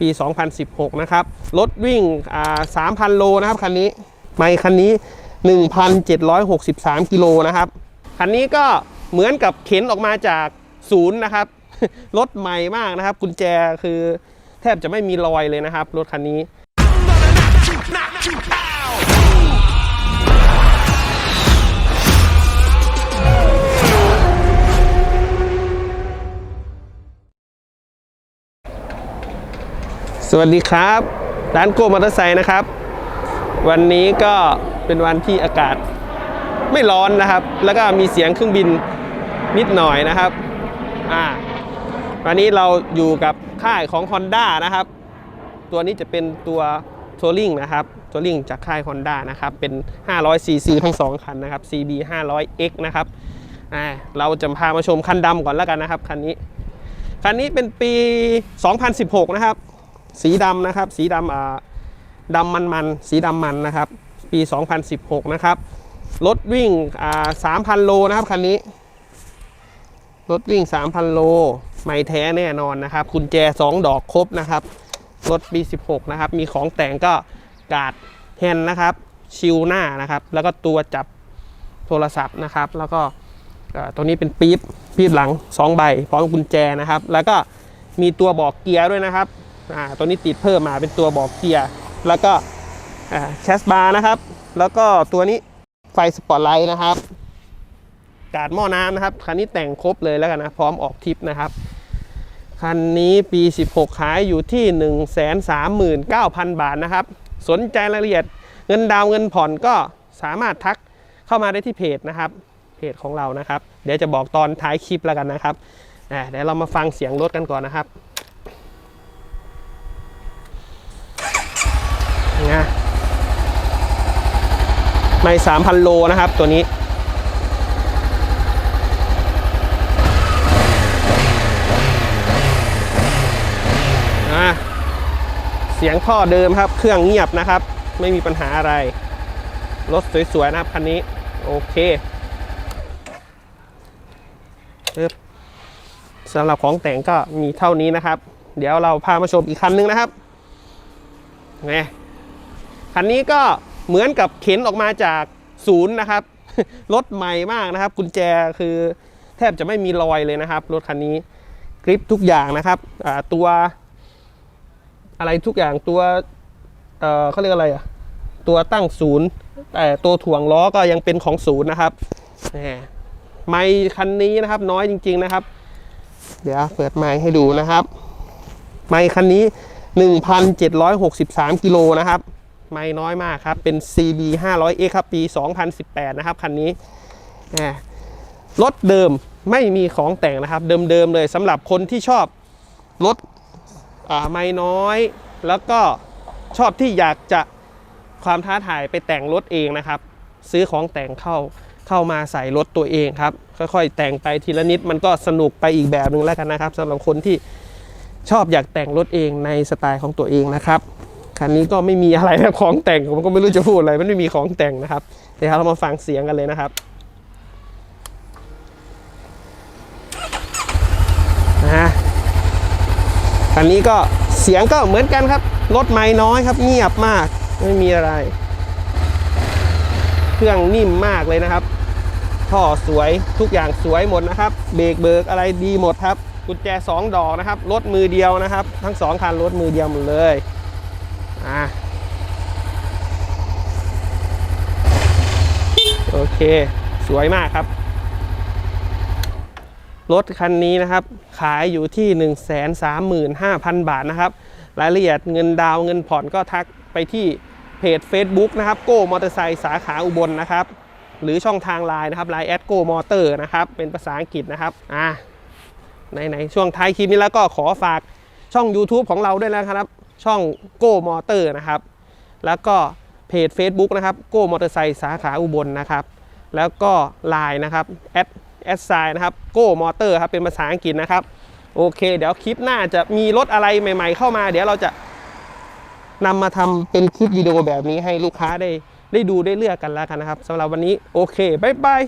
ปี 2016 นะครับ รถวิ่งอ่า3,000 โลนะครับคันนี้ไม่คันนี้ 1,763 กิโลนะครับ คันนี้ก็เหมือนกับเข็นออกมาจากศูนย์นะครับ รถใหม่มากนะครับ กุญแจคือแทบจะไม่มีรอยเลยนะครับ รถคันนี้ สวัสดีครับ ร้านโกมอเตอร์ไซค์นะครับ วันนี้ก็เป็นวันที่อากาศไม่ร้อนนะครับ แล้วก็มีเสียงเครื่องบินนิดหน่อยนะครับอ่าวันนี้เราอยู่กับค่ายของ Honda นะครับ ตัวนี้จะเป็นตัวทัวริงนะครับทัวริงจากค่าย Honda นะครับ เป็น 500cc ทั้ง 2 คันนะครับ CB 500X นะครับอ่าเราจะพามาชมคันดำก่อนแล้วกันนะครับ คันนี้ คันนี้เป็นปี 2016 นะครับ สีดำนะครับ สีดำอ่าดำมันมันสีดำมันนะครับ ปี 2016 นะครับ รถวิ่งอ่า3,000 โลนะครับคันนี้ รถวิ่ง 3,000 โล ไม่แท้แน่นอนนะครับ กุญแจ 2 ดอกครบนะครับ รถปี 16 นะครับ มีของแต่งก็กาดแฮนนะครับ ชิลหน้านะครับ แล้วก็ตัวจับโทรศัพท์นะครับ แล้วก็ตัวนี้เป็นปี๊บปี๊บหลัง 2 ใบ พร้อมกุญแจนะครับ แล้วก็มีตัวบอกเกียร์ด้วยนะครับ อ่าตัวนี้ติดเพิ่มมาเป็นตัวบอกเกียร์ แล้วก็อ่าแคสบาร์นะครับ แล้วก็ตัวนี้ไฟสปอตไลท์นะครับ กาดหม้อน้ำนะครับ คันนี้แต่งครบเลยแล้วกันนะ พร้อมออกทริปนะครับคันนี้ปี 16 ขายอยู่ที่ 139,000 บาทนะครับ สนใจรายละเอียดเงินดาวเงินผ่อนก็สามารถทักเข้ามาได้ที่เพจนะครับ เพจของเรานะครับ เดี๋ยวจะบอกตอนท้ายคลิปแล้วกันนะครับเดี๋ยวเรามาฟังเสียงรถกันก่อนนะครับนะ ไม่3,000 โลนะครับตัวนี้ เสียงท่อเดิมครับ เครื่องเงียบนะครับ ไม่มีปัญหาอะไร รถสวย ๆ นะครับคันนี้ โอเคสำหรับของแต่งก็มีเท่านี้นะครับ เดี๋ยวเราพามาชมอีกคันนึงนะครับนี่คันนี้ก็ เหมือนกับเข็นออกมาจากศูนย์นะครับ รถใหม่มากนะครับ กุญแจคือแทบจะไม่มีรอยเลยนะครับ รถคันนี้กริปทุกอย่างนะครับตัวอะไรทุกอย่างตัวเเขาเรียกอะไรอะตัวตั้งศูนย์แต่ตัวถ่วงล้อก็ยังเป็นของศูนย์นะครับไมค์คันนี้นะครับ น้อยจริง ๆนะครับ เดี๋ยวเปิดไมค์ให้ดูนะครับ ไมค์คันนี้ 1,763กิโลนะครับ ไมค์น้อยมากครับ เป็น CB 500X ครับ ปี 2018 นะครับ คันนี้รถเดิมไม่มีของแต่งนะครับ เดิมๆเลยสำหรับคนที่ชอบรถไม่น้อย แล้วก็ชอบที่อยากจะความท้าทายไปแต่งรถเองนะครับ ซื้อของแต่งเข้าเข้ามาใส่รถตัวเองครับ ค่อยๆ แต่งไปทีละนิดมันก็สนุกไปอีกแบบหนึ่งแล้วกันนะครับสำหรับคนที่ชอบอยากแต่งรถเองในสไตล์ของตัวเองนะครับ คันนี้ก็ไม่มีอะไรนะของแต่งผมก็ไม่รู้จะพูดอะไรมันไม่มีของแต่งนะครับเดี๋ยวเรามาฟังเสียงกันเลยนะครับนะคันนี้ก็เสียงก็เหมือนกันครับรถไม่น้อยครับ เงียบมากไม่มีอะไร เครื่องนิ่มมากเลยนะครับท่อสวยทุกอย่างสวยหมดนะครับ เบรกเบิกอะไรดีหมดครับ กุญแจ 2 ดอกนะครับรถมือเดียวนะครับ ทั้ง 2คันรถมือเดียวหมดเลย อ่าโอเค สวยมากครับ รถคันนี้นะครับ ขายอยู่ที่ 135,000 บาทนะครับ รายละเอียดเงินดาวเงินผ่อนก็ทักไปที่เพจ Facebook นะครับ โก้มอเตอร์ไซค์สาขาอุบลนะครับ หรือช่องทางไลน์นะครับไลน์แอดโก้มอเตอร์นะครับ เป็นภาษาอังกฤษนะครับ อ่าในๆช่วงท้ายคลิปนี้แล้วก็ขอฝากช่อง YouTube ของเราด้วยนะครับ ช่องโก้มอเตอร์นะครับ แล้วก็เพจ Facebook นะครับโก้มอเตอร์ไซค์สาขาอุบลนะครับ แล้วก็ Line นะครับแอดแอดไซนะครับโก้มอเตอร์ครับเป็นภาษาอังกฤษนะครับ โอเค เดี๋ยวคลิปหน้าจะมีรถอะไรใหม่ ๆ เข้ามา เดี๋ยวเราจะนำมาทำเป็นคลิปวิดีโอแบบนี้ให้ลูกค้าได้ได้ดูได้เลือกกันแล้วกันนะครับสำหรับวันนี้โอเคบ๊ายบาย